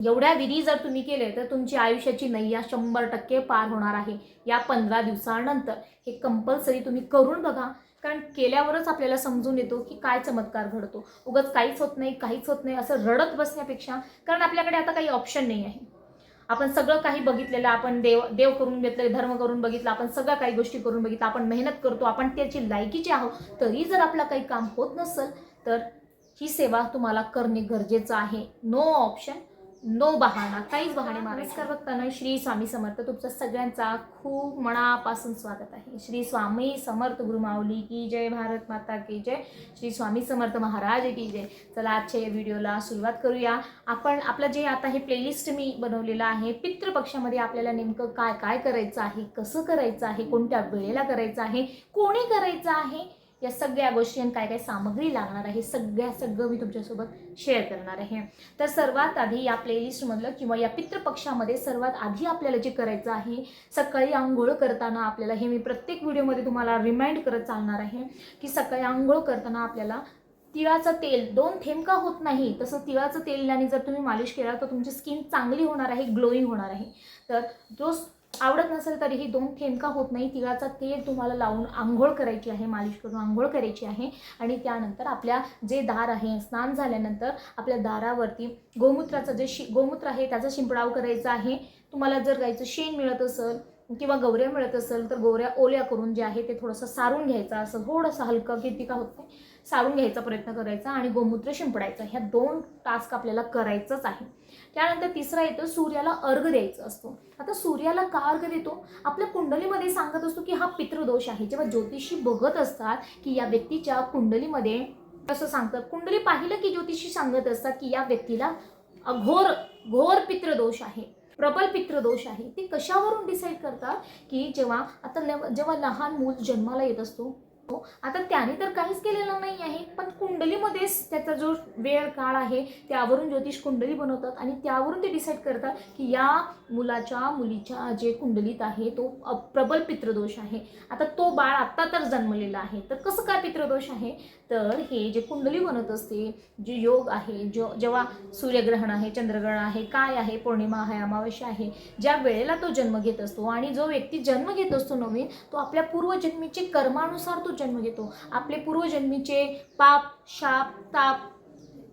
एवढ्या विधी जर तुम्ही केले तर तुमची आयुष्याची नैया शंभर टक्के पार होणार आहे या पंधरा दिवसानंतर. हे कंपल्सरी तुम्ही करून बघा. कारण केल्यावरच आपल्याला समजून येतो की काय चमत्कार घडतो. उगाच काहीच होत नाही काहीच होत नाही असं रडत बसण्यापेक्षा कारण आपल्याकडे आता काही ऑप्शन नाही आहे. आपण सगळं काही बघितलेलं आपण देव देव करून घेतलं धर्म करून बघितलं आपण सगळ्या काही गोष्टी करून बघितलं आपण मेहनत करतो आपण त्याची लायकीचे आहोत तरी जर आपलं काही काम होत नसेल तर ही सेवा तुम्हाला करणे गरजेचं आहे. नो ऑप्शन नो बहाणा काहीच बहाणे नमस्कार बघताना श्री स्वामी समर्थ तुमचा सगळ्यांचा खूप मनापासून स्वागत आहे. श्री स्वामी समर्थ गुरुमाऊली की जय भारत माता की जय. श्री स्वामी समर्थ महाराज की जय. चला आजच्या या व्हिडिओला सुरुवात करूया. आपण आपलं जे आता हे प्लेलिस्ट मी बनवलेलं आहे पितृपक्षामध्ये आपल्याला नेमकं काय काय करायचं आहे कसं करायचं आहे कोणत्या वेळेला करायचं आहे कोणी करायचं आहे या सगळ्या गोष्टी आणि काय काय सामग्री लागणार आहे सगळ्या सगळं मी तुमच्यासोबत शेअर करणार आहे. तर सर्वात आधी या प्लेलिस्टमधलं किंवा या पितृपक्षामध्ये सर्वात आधी आपल्याला जे करायचं आहे सकाळी आंघोळ करताना आपल्याला हे मी प्रत्येक व्हिडिओमध्ये तुम्हाला रिमाइंड करत चालणार आहे की सकाळी आंघोळ करताना आपल्याला तिळाचं तेल दोन थेंब का होत नाही तसं तिळाचं तेलाने जर तुम्ही मालिश केला तर तुमची स्किन चांगली होणार आहे ग्लोईंग होणार आहे. तर जो आवडत नसेल तरीही दोन थेंब होत नाही. तिळाचा तेल तुम्हाला लावून आंघोळ करायची आहे मालिश करून आंघोळ करायची आहे. आणि त्यानंतर आपल्या जे दार आहे स्नान झाल्यानंतर आपल्या दारावरती गोमूत्राचं जे शि गोमूत्र आहे त्याचा शिंपडाव करायचा आहे. तुम्हाला जर गायचं शेण मिळत असेल किंवा गौऱ्या मिळत असेल तर गोऱ्या ओल्या करून जे आहे ते थोडंसं सारून घ्यायचं. असं थोडंसं हलकं किती का होत नाही. सारून घ्यायचा प्रयत्न करायचा आणि गोमूत्र शिंपडायचं. ह्या दोन टास्क आपल्याला करायचंच आहे. त्यानंतर तिसरा येतो सूर्याला अर्घ द्यायचा असतो. आता सूर्याला का अर्घ देतो? आपल्या कुंडलीमध्ये सांगत असतो की हा पितृदोष आहे. जेव्हा ज्योतिषी बघत असतात की या व्यक्तीच्या कुंडलीमध्ये असं सांगतात? कुंडली पाहिलं की ज्योतिषी सांगत असतात की या व्यक्तीला घोर घोर पितृदोष आहे प्रबल पितृदोष आहे. ते कशावरून डिसाईड करतात की जेव्हा आता जेव्हा लहान मूल जन्माला येत असतो हो, आता त्याने तर काहीच केलेलं नाही आहे पण कुंडलीमध्येच त्याचा जो वेळ काळ आहे त्यावरून ज्योतिष कुंडली बनवतात आणि त्यावरून ते डिसाईड करतात की या मुलाच्या मुलीच्या जे कुंडलीत आहे तो प्रबल पितृदोष आहे. आता तो बाळ आत्ता तर जन्मलेला आहे. तर कसं काय पितृदोष आहे? तर हे जे कुंडली बनत असते जे योग आहे जो जेव्हा सूर्यग्रहण आहे चंद्रग्रहण आहे काय आहे पौर्णिमा आहे अमावस्या आहे ज्या वेळेला तो जन्म घेत असतो आणि जो व्यक्ती जन्म घेत असतो नवीन तो आपल्या पूर्वजन्मीचे कर्मानुसार तो जन्म घेतो. आपले पूर्वजन्मीचे पाप शाप ताप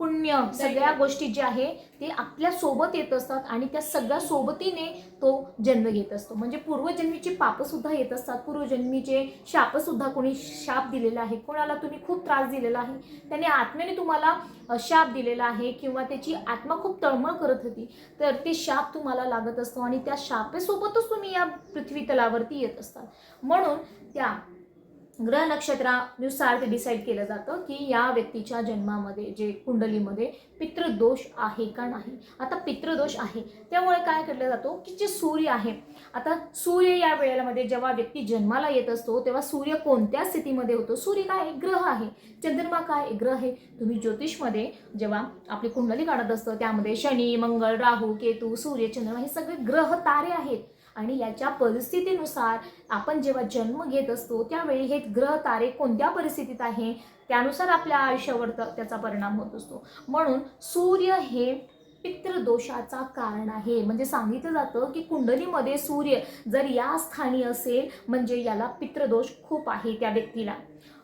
पुण्य सगळ्या गोष्टी जे आहे ते आपल्यासोबत येत असतात आणि त्या सगळ्या सोबतीने तो जन्म घेत असतो. म्हणजे पूर्वजन्मीचे पाप सुद्धा येत असतात. पूर्वजन्मीचे शाप सुद्धा कोणी शाप दिलेला आहे. कोणाला तुम्ही खूप त्रास दिलेला आहे? त्याने आत्म्याने तुम्हाला शाप दिलेला आहे किंवा त्याची आत्मा खूप तळमळ करत होती तर ते शाप तुम्हाला लागत असतो आणि त्या शापेसोबतच तुम्ही या पृथ्वी तलावरती येत असतात. म्हणून त्या ग्रह नक्षत्रानुसार ते डिसाईड केलं जातं की या व्यक्तीच्या जन्मामध्ये जे कुंडलीमध्ये पितृदोष आहे का नाही. आता पितृदोष आहे त्यामुळे काय केलं जातो की जे सूर्य आहे आता सूर्य या वेळेमध्ये जेव्हा व्यक्ती जन्माला येत असतो तेव्हा सूर्य कोणत्या स्थितीमध्ये होतो? सूर्य काय आहे? ग्रह आहे. चंद्रमा काय ग्रह आहे. तुम्ही ज्योतिषमध्ये जेव्हा आपली कुंडली काढत असतं त्यामध्ये शनी मंगळ राहू केतू सूर्य चंद्रमा हे सगळे ग्रह तारे आहेत. आणि याच्या परिस्थितीनुसार आपण जेव्हा जन्म घेत असतो त्यावेळी हे ग्रह तारे कोणत्या परिस्थितीत आहे? त्यानुसार आपल्या आयुष्यावर त्याचा परिणाम होत असतो. म्हणून सूर्य हे पितृदोषाचा कारण आहे. म्हणजे सांगितलं जातं की कुंडलीमध्ये सूर्य जर या स्थानी असेल म्हणजे याला पितृदोष खूप आहे त्या व्यक्तीला.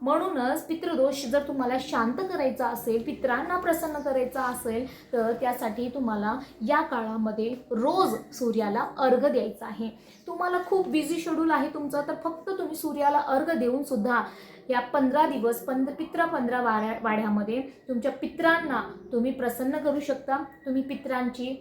म्हणूनच पितृदोष जर तुम्हाला शांत करायचा असेल पित्रांना प्रसन्न करायचा असेल तर त्यासाठी तुम्हाला या काळामध्ये रोज सूर्याला अर्घ द्यायचा आहे. तुम्हाला खूप बिझी शेड्यूल आहे तुमचं तर फक्त तुम्ही सूर्याला अर्घ देऊन सुद्धा या पंधरा दिवस पंध पित्रा पंधरा वाड्या वाड्यामध्ये तुमच्या पित्रांना तुम्ही प्रसन्न करू शकता. तुम्ही पित्रांची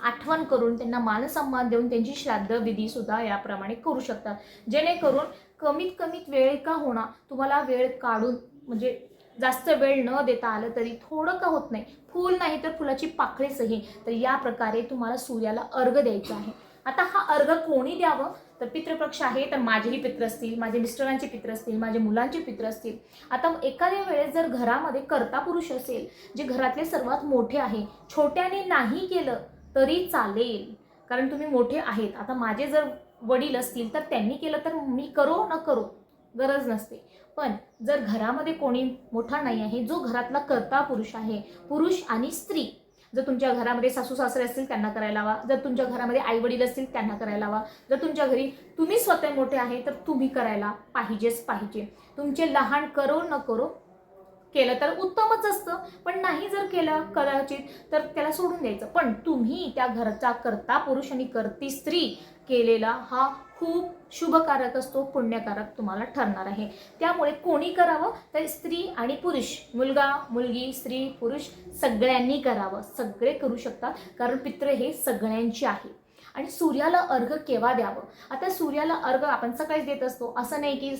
आठवण करून त्यांना मानसन्मान देऊन त्यांची श्राद्ध विधीसुद्धा याप्रमाणे करू शकतात जेणेकरून कमीत कमीत वेळ का होणार तुम्हाला वेळ काढून म्हणजे जास्त वेळ न देता आलं तरी थोडं का होत नाही? फूल नाही तर फुलाची पाकळीसही तर या प्रकारे तुम्हाला सूर्याला अर्घ द्यायचा आहे. आता हा अर्घ कोणी द्यावं? तर पितृपक्ष आहे तर माझेही पित्र असतील माझे मिस्टरांचे पित्र असतील माझे मुलांचे पित्र असतील. आता एखाद्या वेळेस जर घरामध्ये कर्ता पुरुष असेल जे घरातले सर्वात मोठे आहे छोट्याने नाही केलं तरी चालेल. कारण तुम्ही मोठे आहेत. आता माझे जर वडील असतील तर त्यांनी केलं तर मी करो न करो गरज नसते. पण जर घरामध्ये कोणी मोठा नाही आहे जो घरातला कर्ता पुरुष आहे पुरुष आणि स्त्री जर तुमच्या घरामध्ये सासू सासरे असतील त्यांना करायला हवा जर तुमच्या घरामध्ये आई वडील असतील त्यांना करायला हवा जर तुमच्या घरी तुम्ही स्वतः मोठे आहे तर तुम्ही करायला पाहिजेच पाहिजे. तुमचे लहान करो न करो केलं तर उत्तमच असतं. पण नाही जर केलं कदाचित तर त्याला सोडून द्यायचं. पण तुम्ही त्या घरचा करता पुरुष आणि करती स्त्री केलेला हा खूप शुभकारक असतो पुण्यकारक तुम्हाला ठरणार आहे. त्यामुळे कोणी करावं? तर स्त्री आणि पुरुष. मुलगा मुलगी स्त्री पुरुष सगळ्यांनी करावं. सगळे करू शकतात कारण पित्र हे सगळ्यांचे आहे. आणि सूर्याला अर्घ केव्हा द्यावं? आता सूर्याला अर्घ आपण सकाळीच देत असतो. असं नाही की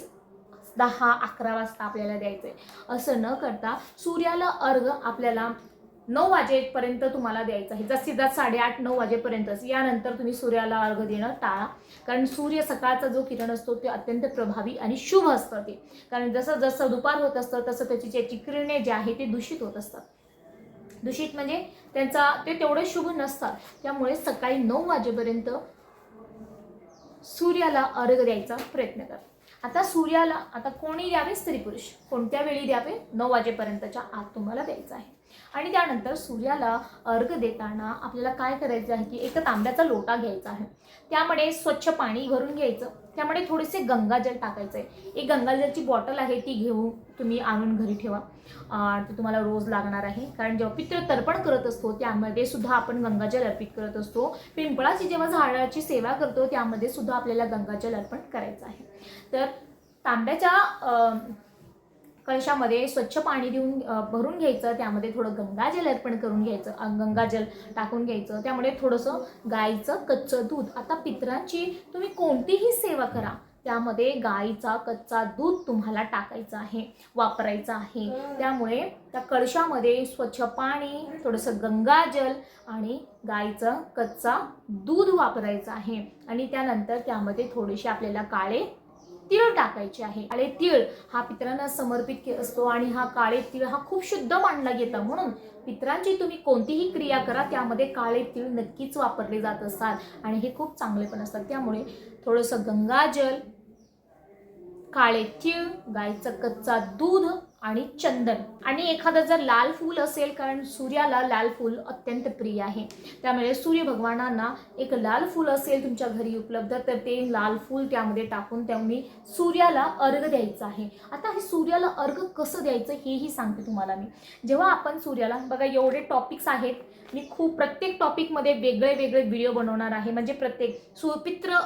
दहा अकरा वाजता आपल्याला द्यायचं आहे असं न करता सूर्याला अर्घ आपल्याला नऊ वाजेपर्यंत तुम्हाला द्यायचं आहे. जास्तीत जास्त साडेआठ नऊ वाजेपर्यंतच यानंतर तुम्ही सूर्याला अर्घ देणं टाळा. कारण सूर्य सकाळचा जो किरण असतो ते अत्यंत प्रभावी आणि शुभ असतं ते. कारण जसं जसं दुपार होत असतं तसं त्याची ज्याची किरणे जे आहे ते दूषित होत असतात. दूषित म्हणजे त्यांचा ते तेवढे शुभ नसतात. त्यामुळे सकाळी नऊ वाजेपर्यंत सूर्याला अर्घ द्यायचा प्रयत्न करा. आता सूर्याला आता कोणी द्यावे? स्त्री पुरुष. कोणत्या वेळी द्यावे? नऊ वाजेपर्यंतच्या आत तुम्हाला द्यायचं आहे. आणि त्यानंतर सूर्याला अर्घ देताना आपल्याला काय करायचं आहे की एक तांब्याचा लोटा घ्यायचा आहे. त्यामध्ये स्वच्छ पाणी भरून घ्यायचं. त्यामुळे थोडेसे गंगाजल टाकायचं आहे एक गंगाजलची बॉटल आहे ती घेऊन तुम्ही आणून घरी ठेवा. ते तुम्हाला रोज लागणार आहे. कारण जेव्हा पितृ तर्पण करत असतो त्यामध्ये सुद्धा आपण गंगाजल अर्पित करत असतो. पिंपळाची जेव्हा झाडाची सेवा करतो त्यामध्ये सुद्धा आपल्याला गंगाजल अर्पण करायचं आहे. तर तांब्याच्या कळशामध्ये स्वच्छ पाणी देऊन भरून घ्यायचं त्यामध्ये थोडं गंगाजल अर्पण करून घ्यायचं गंगाजल टाकून घ्यायचं त्यामध्ये थोडंसं गाईचं कच्चं दूध. आता पितरांची तुम्ही कोणतीही सेवा करा त्यामध्ये गाईचा कच्चा दूध तुम्हाला टाकायचं आहे वापरायचं आहे. त्यामुळे त्या कळशामध्ये स्वच्छ पाणी थोडंसं गंगाजल आणि गाईचं कच्चा दूध वापरायचं आहे. आणि त्यानंतर त्यामध्ये थोडेसे आपल्याला काळे तीळ टाकायचे आहे. काळे तीळ हा पितरांना समर्पित असतो आणि हा काळे तीळ हा खूप शुद्ध मानला गेला. म्हणून पित्रांची तुम्ही कोणतीही क्रिया करा त्यामध्ये काळे तीळ नक्कीच वापरले जात असतात आणि हे खूप चांगले पण असतात. त्यामुळे थोडंसं गंगाजल काळे तीळ गायचं कच्चा दूध आणि चंदन आणि एखादं जर लाल फूल असेल कारण सूर्याला लाल फूल अत्यंत प्रिय आहे. त्यामुळे सूर्य भगवानांना एक लाल फूल असेल तुमच्या घरी उपलब्ध तर ते लाल फूल त्यामध्ये टाकून त्यांनी सूर्याला अर्घ द्यायचं आहे. आता हे सूर्याला अर्घ कसं द्यायचं हेही सांगते तुम्हाला मी. जेव्हा आपण सूर्याला बघा एवढे टॉपिक्स आहेत. मी खूप प्रत्येक टॉपिकमध्ये वेगळे वेगळे व्हिडिओ बनवणार आहे. म्हणजे प्रत्येक सु पित्र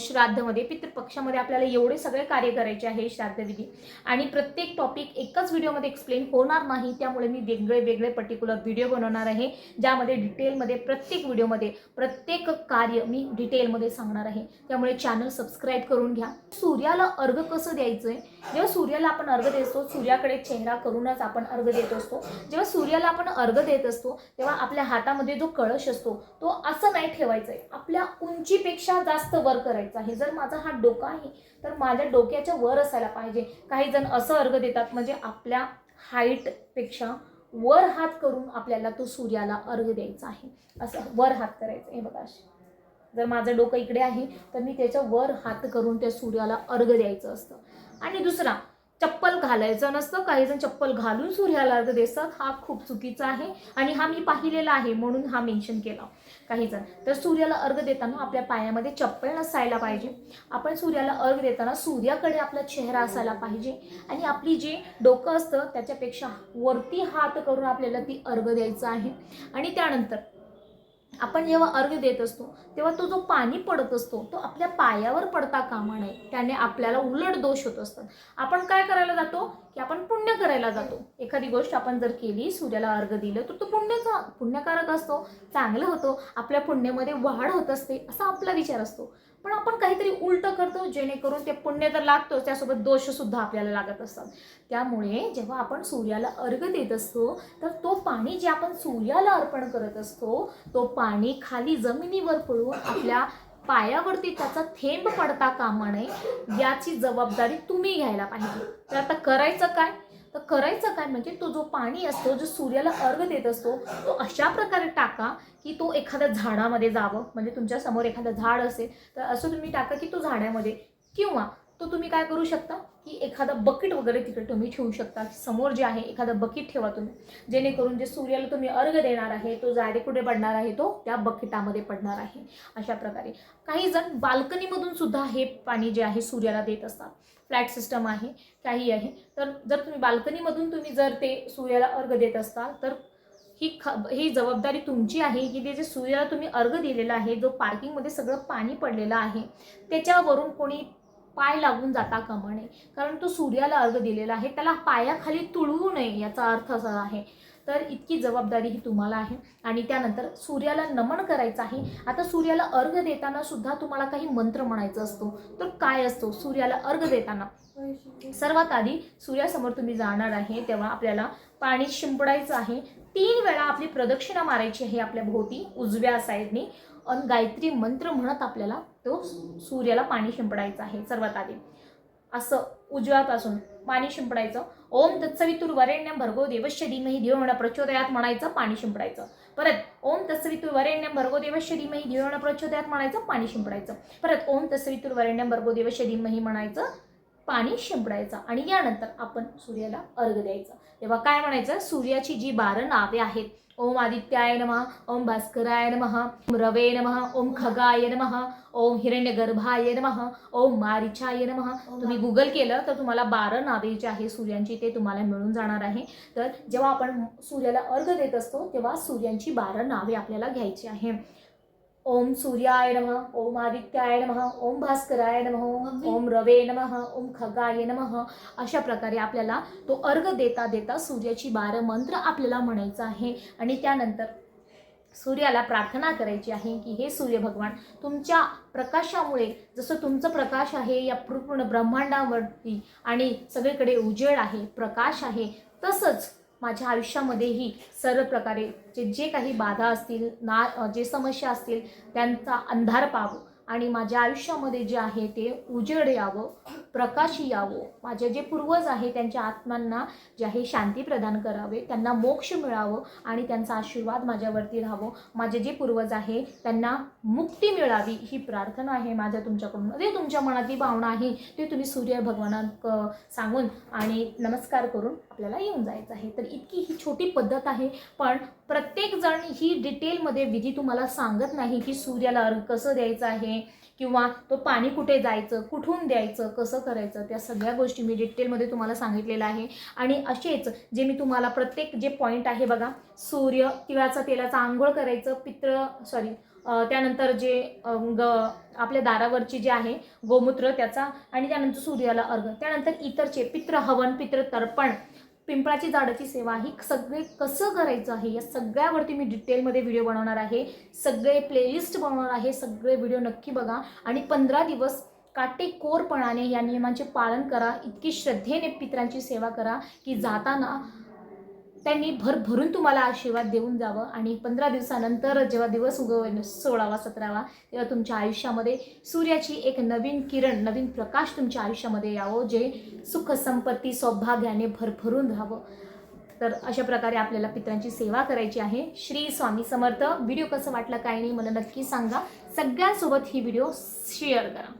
श्राद्धमध्ये पितृपक्षामध्ये आपल्याला एवढे सगळे कार्य करायचे आहे श्राद्धविधी. आणि प्रत्येक टॉपिक एकाच व्हिडिओमध्ये एक्सप्लेन होणार नाही. त्यामुळे मी वेगळे वेगळे पर्टिक्युलर व्हिडिओ बनवणार आहे ज्यामध्ये डिटेलमध्ये प्रत्येक व्हिडिओमध्ये प्रत्येक कार्य मी डिटेलमध्ये सांगणार आहे. त्यामुळे चॅनल सबस्क्राईब करून घ्या. सूर्याला अर्घ कसं द्यायचं आहे जेव्हा सूर्याला आपण अर्घ देत असतो सूर्याकडे चेहरा करूनच आपण अर्घ देत असतो. जेव्हा सूर्याला आपण अर्घ देत असतो तेव्हा आपल्या हातामध्ये जो कळश असतो तो असं नाही ठेवायचा आहे आपल्या उंचीपेक्षा जास्त वर करायचा आहे. जर माझा हा डोका आहे तर माझ्या डोक्याच्या वर असायला पाहिजे. काही जण असं अर्घ देतात म्हणजे आपल्या हाईटपेक्षा वर हात करून आपल्याला तो सूर्याला अर्घ द्यायचा आहे. असं वर हात करायचं. हे बघा जर माझं डोकं इकडे आहे तर मी त्याच्या वर हात करून त्या सूर्याला अर्घ द्यायचं असतं. आणि दुसरा चप्पल घालायचं नसतं. काही जण चप्पल घालून सूर्याला अर्घ देतात. हा खूप चुकीचा आहे आणि हा मी पाहिलेला आहे म्हणून हा मेन्शन केला. काही जण तर सूर्याला अर्घ देताना आपल्या पायामध्ये चप्पल नसायला पाहिजे. आपण सूर्याला अर्घ देताना सूर्याकडे आपला चेहरा असायला पाहिजे. आणि आपली जी डोकं असतं त्याच्यापेक्षा वरती हात करून आपल्याला ती अर्घ द्यायचं आहे. आणि त्यानंतर आपण जेव्हा अर्घ देत असतो तेव्हा तो जो पाणी पडत असतो तो आपल्या पायावर पडता कामा नये. त्याने आपल्याला उलट दोष होत असतात. आपण काय करायला जातो? की आपण पुण्य करायला जातो. एखादी गोष्ट आपण जर केली सूर्याला अर्घ दिलं तर तो पुण्यचा पुण्यकारक असतो चांगलं होतो आपल्या पुण्यामध्ये वाढ होत असते असा आपला विचार असतो. पण आपण काहीतरी उलट करतो जेणेकरून ते पुण्य तर लागतोच त्यासोबत दोष सुद्धा आपल्याला लागत असतात. त्यामुळे जेव्हा आपण सूर्याला अर्घ देत असतो तर तो पाणी जे आपण सूर्याला अर्पण करत असतो तो पाणी खाली जमिनीवर पडून आपल्या पायावरती त्याचा थेंब पडता कामा नये याची जबाबदारी तुम्ही घ्यायला पाहिजे. तर आता करायचं काय? तर करायचं काय? म्हणजे तो जो पाणी असतो जो सूर्याला अर्घ देत असतो तो अशा प्रकारे टाका की तो एखाद्या झाडामध्ये जावं. म्हणजे तुमच्यासमोर एखादं झाड असेल तर असं तुम्ही टाका की तो झाडामध्ये किंवा तो तुम्ही काय करू शकता? की एखादा बकेट वगैरे तिकडे तुम्ही ठेवू शकता. समोर जे आहे एखादा बकेट ठेवा तुम्ही. जेणेकरून जे सूर्याला तुम्ही अर्घ देणार आहे तो जाडे कुठे पडणार आहे तो त्या बकेटामध्ये पडणार आहे. अशा प्रकारे. काही जण बाल्कनीमधून सुद्धा हे पाणी जे आहे सूर्याला देत असतात. फ्लॅट सिस्टम आहे काही आहे. तर जर तुम्ही बाल्कनीमधून तुम्ही जर ते सूर्याला अर्घ देत असाल तर ही ख ही जबाबदारी तुमची आहे की ते जे सूर्याला तुम्ही अर्घ दिलेला आहे जो पार्किंगमध्ये सगळं पाणी पडलेलं आहे त्याच्यावरून कोणी पाय लागून जाता कामा नये. कारण तो सूर्याला अर्घ दिलेला आहे. त्याला पायाखाली तुळवू नये याचा अर्थ असा आहे. तर इतकी जबाबदारी ही तुम्हाला आहे. आणि त्यानंतर सूर्याला नमन करायचं आहे. आता सूर्याला अर्घ देताना सुद्धा तुम्हाला काही मंत्र म्हणायचा असतो. तर काय असतो सूर्याला अर्घ देताना? सर्वात आधी सूर्यासमोर तुम्ही जाणार आहे. तेव्हा आपल्याला पाणी शिंपडायचं आहे. तीन वेळा आपली प्रदक्षिणा मारायची आहे आपल्या भोवती उजव्या साईडनी. अन गायत्री मंत्र म्हणत आपल्याला तो सूर्याला पाणी शिंपडायचं आहे सर्वात आधी. असं उजव्यापासून पाणी शिंपडायचं. ओम तत्सवितुर वरेण्यम भर्गो देवश्य धीमही धियोण प्रचोदयात म्हणायचं पाणी शिंपडायचं. परत ओम तत्सवितुर वरेण्यम भर्गो देवश्य धीमही धियोण प्रचोदयात म्हणायचं पाणी शिंपडायचं. परत ओम तत्सवितुर वरेण्यम भर्गो देवश्य धीमही म्हणायचं पाणी शिंपडायचं आणि यानंतर आपण सूर्याला अर्घ द्यायचं. तेव्हा काय म्हणायचं? सूर्याची जी बारं नावे आहेत ओम आदित्याय नम ओम भास्कराय नमः ओम रवे नमः ओम खगाय नमः ओम हिरण्यगर्भाय नमः ओम मारिचाय नमः. तुम्ही गुगल केलं तर तुम्हाला बारं नावे जी आहे सूर्यांची ते तुम्हाला मिळून जाणार आहे. तर जेव्हा आपण सूर्याला अर्घ देत असतो तेव्हा सूर्यांची बारं नावे आपल्याला घ्यायची आहे. ओम सूर्याय नमः ओम आदित्याय नमः ओम भास्कराय नमः ओम रवे नमः ओम खगाय नमः. अशा प्रकारे आपल्याला तो अर्घ देता देता सूर्याची बारं मंत्र आपल्याला म्हणायचं आहे. आणि त्यानंतर सूर्याला प्रार्थना करायची आहे की हे सूर्य भगवान तुमच्या प्रकाशामुळे जसं तुमचं प्रकाश आहे या पूर्ण ब्रह्मांडावरती आणि सगळीकडे उजेड आहे प्रकाश आहे तसंच माझ्या आयुष्यामध्येही सर्व प्रकारे जे जे काही बाधा असतील ना जे समस्या असतील त्यांचा अंधार पाहावं. आणि माझ्या आयुष्यामध्ये जे आहे ते उजेड यावं प्रकाश यावं. माझे जे पूर्वज आहे त्यांच्या आत्मांना जे आहे शांती प्रदान करावे त्यांना मोक्ष मिळावं आणि त्यांचा आशीर्वाद माझ्यावरती राहावं. माझे जे पूर्वज आहे त्यांना मुक्ती मिळावी ही प्रार्थना आहे माझ्या तुमच्याकडून. जे तुमच्या मनातली भावना आहे ते तुम्ही सूर्य भगवानात सांगून आणि नमस्कार करून आपल्याला येऊन जायचं आहे. तर इतकी ही छोटी पद्धत आहे पण प्रत्येकजण ही डिटेलमध्ये विधी तुम्हाला सांगत नाही की सूर्याला अर्घ कसं द्यायचं आहे किंवा तो पाणी कुठे जायचं कुठून द्यायचं कसं करायचं त्या सगळ्या गोष्टी मी डिटेलमध्ये तुम्हाला सांगितलेलं आहे. आणि असेच जे मी तुम्हाला प्रत्येक जे पॉईंट आहे बघा सूर्य तिळाचा तेलाचा आंघोळ करायचं पित्र सॉरी त्यानंतर जे ग आपल्या दारावरची जे आहे गोमूत्र त्याचा आणि त्यानंतर सूर्याला अर्घ त्यानंतर इतरचे पित्र हवन पित्र तर्पण पिंपळाची झाडाची सेवा ही सगळे कसं करायचं आहे? या सगळ्यावरती मी डिटेलमध्ये व्हिडिओ बनवणार आहे. सगळे प्लेलिस्ट बनवणार आहे. सगळे व्हिडिओ नक्की बघा. आणि पंधरा दिवस काटेकोरपणाने या नियमांचे पालन करा. इतकी श्रद्धेने पित्रांची सेवा करा की जाताना त्यांनी भरभरून तुम्हाला आशीर्वाद देऊन जावं आणि पंधरा दिवसानंतर जेव्हा दिवस उगवेल सोळावा सतरावा तेव्हा तुमच्या आयुष्यामध्ये सूर्याची एक नवीन किरण नवीन प्रकाश तुमच्या आयुष्यामध्ये यावं जे सुख संपत्ती सौभाग्याने भरभरून राहावं. तर अशा प्रकारे आपल्याला पित्रांची सेवा करायची आहे. श्री स्वामी समर्थ. व्हिडिओ कसं वाटलं काय नाही मला नक्की सांगा. सगळ्यांसोबत ही व्हिडिओ शेअर करा.